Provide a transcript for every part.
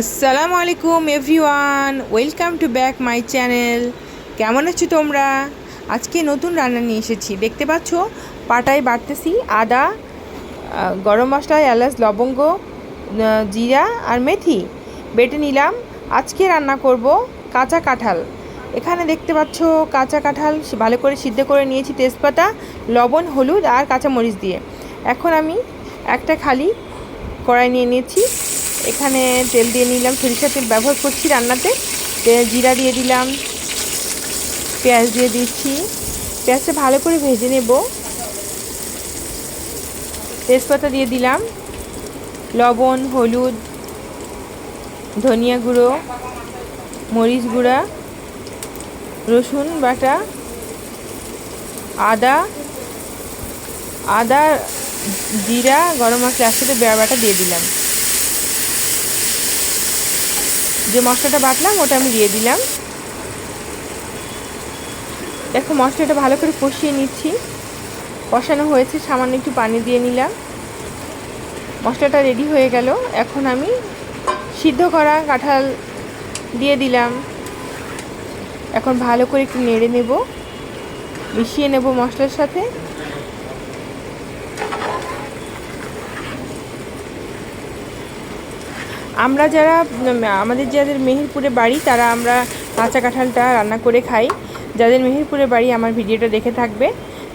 আসসালামু আলাইকুম, everyone. Welcome to back my channel. কেমন আছো তোমরা? আজকে নতুন রান্না নিয়ে এসেছি। দেখতে পাচ্ছ, পাটায় বাড়তেছি আদা গরম মশলা এলাচ, লবঙ্গ জিরা আর মেথি বেটে নিলাম। আজকে রান্না করব কাঁচা কাঁঠাল। এখানে দেখতে পাচ্ছ, কাঁচা কাঁঠাল ভালো করে সিদ্ধ করে নিয়েছি তেজপাতা, লবণ, হলুদ আর কাঁচামরিচ দিয়ে। এখন আমি একটা খালি কড়াই নিয়ে নিয়েছি। এখানে তেল দিয়ে নিলাম, সরিষার তেল ব্যবহার করছি রান্নাতে। জিরা দিয়ে দিলাম, পেঁয়াজ দিয়ে দিচ্ছি। পেঁয়াজটা ভালো করে ভেজে নেব। তেজপাতা দিয়ে দিলাম, লবণ, হলুদ, ধনিয়া গুঁড়ো, মরিচ গুঁড়া, রসুন বাটা, আদা আদা, জিরা, গরম মশলা একসাথে বেড়া বাটা দিয়ে দিলাম। যে মশলাটা বাটলাম, ওটা আমি দিয়ে দিলাম। দেখো, মশলাটা ভালো করে কষিয়ে নিচ্ছি। কষানো হয়েছে, সামান্য একটু পানি দিয়ে নিলাম। মশলাটা রেডি হয়ে গেল। এখন আমি সিদ্ধ করা কাঁঠাল দিয়ে দিলাম। এখন ভালো করে একটু নেড়ে নেব। মিশিয়ে নেব মশলার সাথে। আমরা যারা আমাদের যাদের মেহেরপুরে বাড়ি, তারা আমরা কাঁচা কাঁঠালটা রান্না করে খাই। যাদের মেহেরপুরে বাড়ি, আমার ভিডিওটা দেখে থাকবে।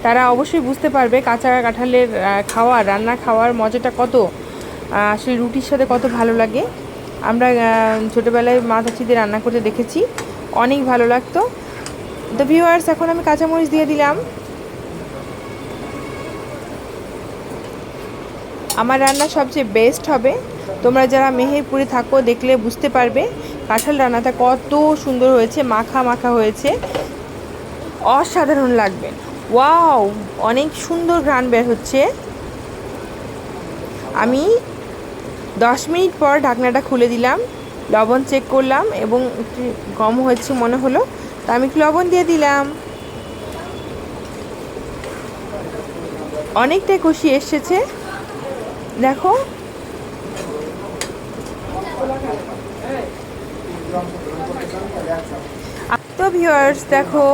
তারা অবশ্যই বুঝতে পারবে কাঁচা কাঁঠালের খাওয়া, রান্না খাওয়ার মজাটা কত। আসলে রুটির সাথে কত ভালো লাগে। আমরা ছোটোবেলায় মা চাচিদের রান্না করতে দেখেছি। অনেক ভালো লাগতো। তো ভিউয়ার্স এখন আমি কাঁচামরিচ দিয়ে দিলাম। আমার রান্না সবচেয়ে বেস্ট হবে। তোমরা যারা মেহেরপুরে থাকো, দেখলে বুঝতে পারবে কাঁঠাল রান্নাটা কত সুন্দর হয়েছে, মাখা মাখা হয়েছে। অসাধারণ লাগবে। ওয়াও, অনেক সুন্দর ঘ্রাণ বের হচ্ছে। আমি দশ মিনিট পর ঢাকনাটা খুলে দিলাম, লবণ চেক করলাম এবং একটু কম হয়েছে মনে হলো, তা আমি একটু লবণ দিয়ে দিলাম। অনেকটাই কষি এসেছে। দেখো তো ভিউয়ার্স দেখো,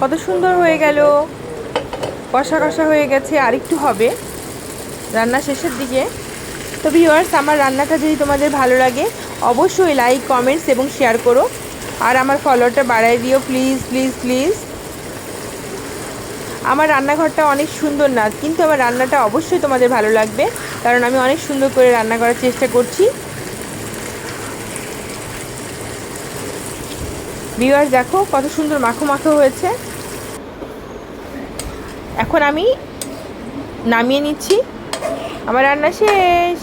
কত সুন্দর হয়ে গেল। কষা কষা হয়ে গেছে আর একটু হবে। রান্না শেষের দিকে। তো ভিউয়ার্স আমার রান্নাটা যদি তোমাদের ভালো লাগে, অবশ্যই লাইক কমেন্টস এবং শেয়ার করো। আর আমার ফলোয়ারটা বাড়াই দিও প্লিজ প্লিজ প্লিজ আমার রান্নাঘরটা অনেক সুন্দর না, কিন্তু আমার রান্নাটা অবশ্যই তোমাদের ভালো লাগবে, কারণ আমি অনেক সুন্দর করে রান্না করার চেষ্টা করছি। ভিউয়ার্স দেখো কত সুন্দর মাখো মাখো হয়েছে। এখন আমি নামিয়ে নিচ্ছি। আমার রান্না শেষ।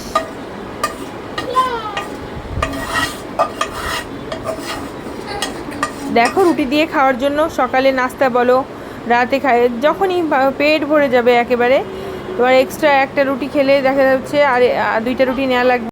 দেখো, রুটি দিয়ে খাওয়ার জন্য সকালে নাস্তা বলো, রাতে খায় যখনই পেট ভরে যাবে একেবারে। তোমার এক্সট্রা একটা রুটি খেলে দেখা যাচ্ছে আর আর দুইটা রুটি নেওয়া লাগবে।